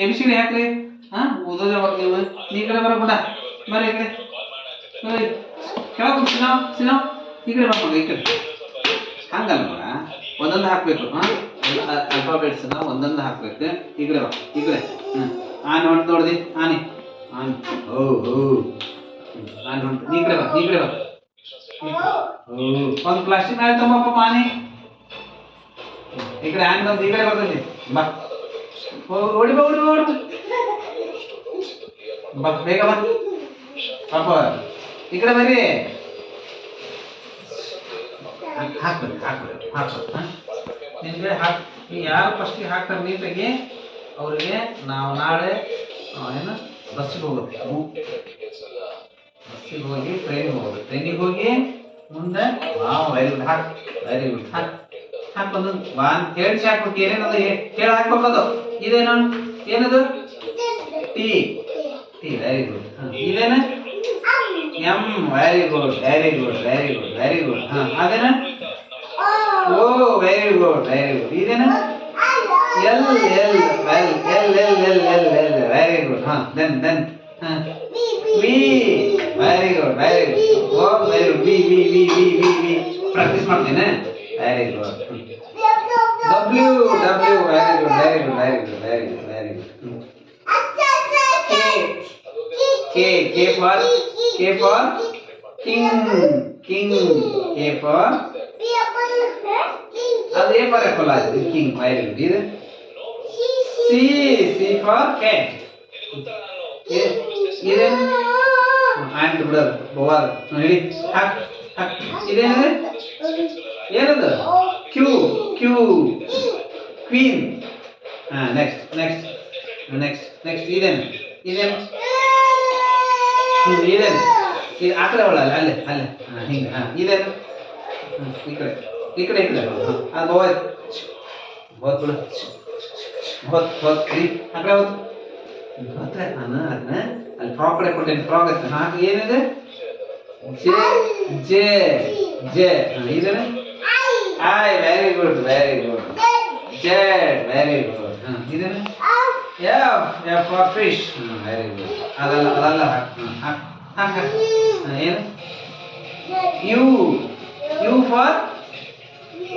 A B C D ಹಾಕ್ರಿ. ಹಾ, ಓದೋದೇ ನೀವು. ನೀ ಕಡೆ ಬರಬೇಡ ಬರ್ರಿ ಈ ಕಡೆ. ಕೆಳಗೆ ಸಿನೋ? ಸಿನಾವ್ ಈ ಕಡೆ ಬರ್ಬೋದು ಈ ಕಡೆ. ಹಂಗಲ್ಲ ಒಂದೊಂದು ಹಾಕ್ಬೇಕು. ಹಾ ಅಲ್ಫಾಬೆಟ್ಸ್ನ ಒಂದೊಂದು ಹಾಕ್ಬೇಕು. ಈ ಕಡೆ ಬಾ, ಈ ಕಡೆ. ಹ್ಞೂ ಆನೆ ಹೊಂಟು ನೋಡ್ದಿ. ಆನೆ ಆನೆ ಓ ಓ ಆನೆ ಹೊಂಟು ನೀ ಕಡೆ ಬಾ ನೀ ಕಡೆ ಬಾ. ಒಂದು ಪ್ಲಾಸ್ಟಿಕ್ ಮೇಲೆ ತುಂಬಪ್ಪ ಆನೆ ಈ ಕಡೆ ಆನೆ ಬಂದು, ಈ ಕಡೆ ಬರ್ತೈತಿ ಬಾ. ಓಡಿ ಓಡಿ ಓಡಿ ಬಾ. ಬಾ, ಬೇಗ ಬಾ. ಪಾಪ ಈ ಕಡೆ ಬರ್ರಿ ಹಾಕ್ಬಿಡಿ ಹಾಕ್ಬಿಡಿ ಹಾಕ್ಬೇಕು ಹಾಂ. ನಿನಗೆ ಹಾಕ್ ಯಾರು ಫಸ್ಟಿಗೆ ಹಾಕ್ತಾರೆ ನೀಟಾಗಿ, ಅವರಿಗೆ ನಾವು ನಾಳೆ ಏನು, ಬಸ್ಸಿಗೆ ಹೋಗುತ್ತೆ ಬಸ್ಸಿಗೆ ಹೋಗಿ ಟ್ರೈನಿಗೆ ಹೋಗೋದು. ಟ್ರೈನಿಗೆ ಹೋಗಿ ಮುಂದೆ, ನಾವು ವೆರಿ ಹಾಕಿ ಗುಡ್ ಹಾಕ್. ಹಾಕ್ ಒಂದು ಬಾ ಅಂತ ಹೇಳಿ ಹಾಕ್ಬೇಕು. ಏನೇನದು ಹೇಳ ಹೇಳಿ ಇದೇನು? ಏನದು? ಟೀ. ಟೀ ವೆರಿ ಗುಡ್ ಇದೇನು? M very good very good very good very good ಹಾಂ, ಅದೇನ? O very good very good ಇದೇನ? L L well L L L L L very good ಹಾ, ದೆನ್ ದೆನ್. ಹಾಂ. V very good very good O very V V V V V V practice ಮಾಡ್ತೇನೆ. Very good W W very good very good very good very good very good K. K for K for king king K for ಅದು A for apple ಆಯ್ತು king very good ಇದು C C for cat. ಇದೇನು ant ಬಿಡೋದು ಬೋವಾದ ಹೇಳಿ ಹಾಕ್ ಹಾಕ್ ಇದೇನದು ಏನದು? ಕ್ಯೂ ಕ್ಯೂ ಕ್ವೀನ್ ಹಾಂ ನೆಕ್ಸ್ಟ್ ನೆಕ್ಸ್ಟ್ ನೆಕ್ಸ್ಟ್ ನೆಕ್ಸ್ಟ್ ಇದೇನು ಇದೇನು ಇದೇನು ಇದು ಆ ಕಡೆ ಒಳಲ್ಲ ಅಲ್ಲೇ ಅಲ್ಲೇ ಹಾಂ, ಹಿಂಗೆ, ಹಾಂ ಇದೇನು ಈ ಕಡೆ ಈ ಕಡೆ ಈ ಕಡೆ ಹಾಂ ಅದು ಹೋಯ್ತು ಹೋತ್ ಬಿಡು. ಹೋತ್ ಹೋತ್ ಆ ಕಡೆ ಹೋತ್. ಹೋದ್ರೆ ನಾನು ಅದನ್ನ ಅಲ್ಲಿ ಫ್ರಾಕ್ ಕಡೆ ಕೊಟ್ಟೇನೆ ಫ್ರಾಕ್ ಹಾಕಿ ಏನಿದೆ? J J J. ಇದೇನು I very good very good Z very good ಇದನ್ನ ಇದೇನು F F for fish very good ಅದಲ್ಲ ಅದಲ್ಲ ಹಾಕ್ ಏನು? U U for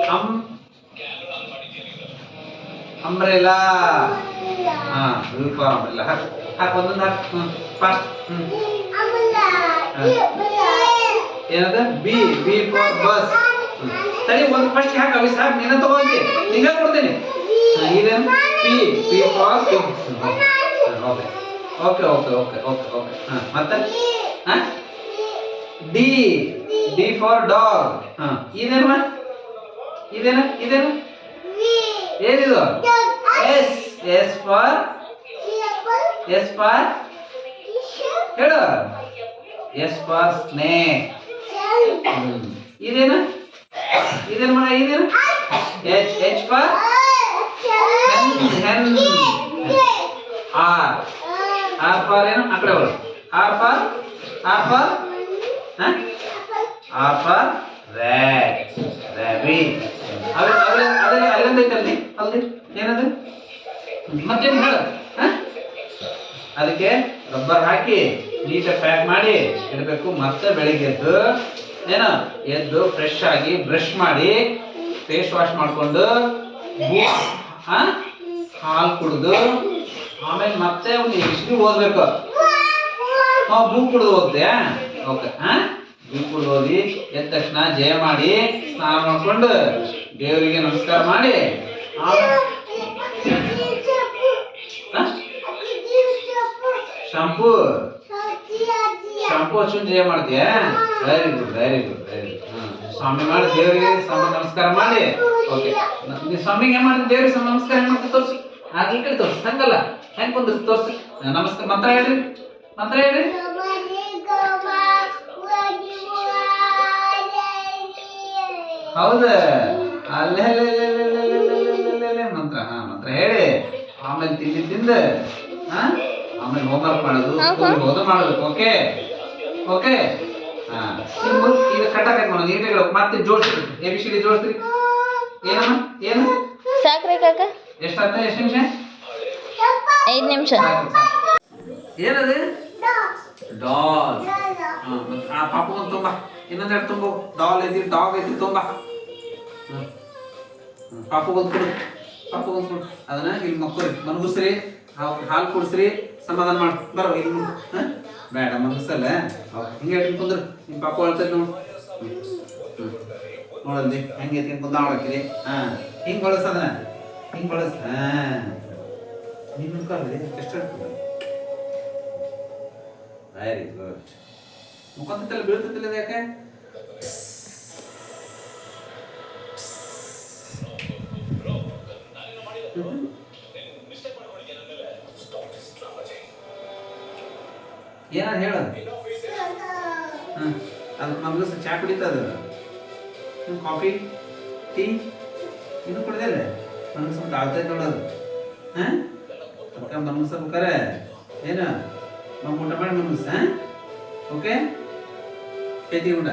um umbrella ಹಾಂ ಯು ಫಾರ್ ಅಂಬ್ರೆಲಾ ಹಾಕ್ ಹಾಕ್ ಒಂದೊಂದು ಹಾಕ್. ಹ್ಞೂ ಫಾಸ್ಟ್ ಹ್ಞೂ ಏನದ? ಬಿ ಬಿ ಫಾರ್ ಬಸ್ ತಡಿ ಒಂದು ಫಸ್ಟ್ ಯಾಕೆ ಅವಿ ಸಾಕು ನೀನ ತಗೊಂಡಿ ನಿಂಗ ಕೊಡ್ತೇನೆ. ಇದೇನು P P for okay okay okay okay okay okay ಹಾಂ ಮತ್ತೆ? ಹಾಂ? ಡಿ ಡಿ ಫಾರ್ ಡಾಗ್ ಹಾಂ. ಇದೇನು ಇದೇನು? ಇದೇನು? ಏನಿದು? S S for S for ಹೇಳು. ಎಸ್ ಫಾರ್ ಸ್ನೇಕ್ ಇದೇನು? ಇದೇನು ಮಾಡ ಇದು? H H for hen R. R for ಏನು? ಆ ಕಡೆ ಬರು R for R for R for rat rabbit ಅದೇ ಅದೇ ಅದೇ ಅಲ್ಲಿಂದ ಐತಲ್ಲಿ ಅಲ್ಲಿ? ಏನದು? ಮತ್ತೇನು ಹೇಳು? ಅದಕ್ಕೆ ರಬ್ಬರ್ ಹಾಕಿ, ನೀಟಾಗಿ ಪ್ಯಾಕ್ ಮಾಡಿ, ಇಡಬೇಕು. ಮತ್ತೆ ಬೆಳಿಗ್ಗೆ ಎದ್ದು ಏನು? ಎದ್ದು ಫ್ರೆಶ್ ಆಗಿ ಬ್ರಷ್ ಮಾಡಿ ಫೇಸ್ ವಾಶ್ ಮಾಡಿಕೊಂಡು ಹಾಲು ಕುಡಿದು ಆಮೇಲೆ ಮತ್ತೆ ಒಂದು ಎಷ್ಟು ಓದ್ಬೇಕು. ಹಾಂ ಬೂ ಕುಡಿದು ಓದ್ದೆ. ಓಕೆ ಹಾ? ಬೂ ಕುಡಿದು ಓದಿ ಎದ್ದ ತಕ್ಷಣ ಜಯ ಮಾಡಿ ಸ್ನಾನ ಮಾಡ್ಕೊಂಡು ದೇವರಿಗೆ ನಮಸ್ಕಾರ ಮಾಡಿ ಶಾಂಪೂ ಶಾಂಪೂ ಅಶ್ವಿನ್ ಜಯ ಮಾಡ್ತೀಯ? Very good very good very good ಸ್ವಾಮಿ ಮಾಡಿ ದೇವರಿಗೆ ನಮಸ್ಕಾರ ಮಾಡಿ. ಓಕೆ ಸ್ವಾಮಿಗೆ ಏನ್ ಮಾಡಿ ದೇವರಿಗೆ ನಮಸ್ಕಾರ ಏನ್ ಮಾಡ್ತೀವಿ ತೋರಿಸಿ. ಆಗ್ಲಿಕ್ಕೆ ಈ ಕಡೆ ತೋರಿಸಿ. ಹಂಗಲ್ಲ. ಹೆಂಗ್ ಬಂದ್ರಿ ತೋರಿಸಿ. ನಮಸ್ಕಾರ. ಮಂತ್ರ ಹೇಳ್ರಿ. ಮಂತ್ರ ಹೇಳ್ರಿ. ಹೌದ. ಅಲ್ಲೇ ಮಂತ್ರ. ಹಾ ಮಂತ್ರ ಹೇಳಿ. ಆಮೇಲೆ ತಿಂಡಿ ತಿಂದು ಹಾ ಆಮೇಲೆ ಹೋಮ್ವರ್ಕ್ ಮಾಡೋದು ಹೋದ ಮಾಡೋದು ಓಕೆ ಓಕೆ ಹಾ. ಸಿಂಪಲ್ ಈಗ ಕಟ್ಟಾಕೈತೆ ಮಾಡೋದು ನೀಟಾಗಿ ಮತ್ತೆ ಜೋಡಿಸ್ರಿ ಎ ಬಿ ಸಿ ಡಿ ಜೋಡಿಸ್ರಿ ಏನಮ್ಮ? ಏನು? ಸಾಕ್ರಿ ಕಾಕ. ಎಷ್ಟಾಗ್ತದೆ ಎಷ್ಟು ನಿಮಿಷ? ಐದು ನಿಮಿಷ. ಏನದು? ಡಾಲ್. ಆ ಪಾಪ ಒಂದು ತುಂಬ. ಇನ್ನೊಂದೆರಡು ತುಂಬ. ಡಾಲ್ ಐತಿ ಡಾಗ್ ಐತಿ ತುಂಬ. ಪಾಪ ಒಂದು ಕೊಡು. ಪಾಪು ಒಂದು ಕೊಡು. ಅದನ್ನ ಇಲ್ಲಿ ಮಕ್ಕಳು ಮನಗುಸ್ರಿ ಹಾಲು ಕುಡಿಸ್ರಿ. ಸಮಾಧಾನ ಮಾಡಿ ಬರೋ ಇಲ್ಲಿ? ಬೇಡ ಮನಸ್ಸಲ್ಲ ಹಿಂಗೆ ಹೇಳ್ತೀನಿ ಕುಂದ್ರು. ನಿಮ್ಮ ಪಾಪ ಅಳ್ತೈತೆ ನೋಡು. ನೋಡಲ್ಲಿ, ಹೆಂಗೆ ಐತಿ ಕುಂದ ಮಾಡಕ್ಕಿರಿ ಹಾ. ಹಿಂಗೆ ಬಳಸದನ ಹಿಂಗೆ ಬಳಸ ಹಾ. ನಿಮ್ಮ ಕರ್ರಿ ಎಷ್ಟು ವೆರಿ ಗುಡ್ ಯಾಕೆ? ಏನಾರು ಹಾಂ, ಅದು ನಮ್ಗೆ ಚಾ ಕುಡಿತದ ಕಾಫಿ, ಟೀ ಇದು ಕುಡ್ದಿಲ್ಲ ನನಗೆ ಸ್ವಲ್ಪ ಆಗ್ತೈತೆ ನೋಡೋದು ಹಾಂ? ಸ್ವಲ್ಪ ಕರೆ. ಏನು? ನಮ್ಮ ಊಟ ಮಾಡಿ ನಮ್ಗೆ ಹಾಂ? ಓಕೆ ಕೈತಿ ಊಟ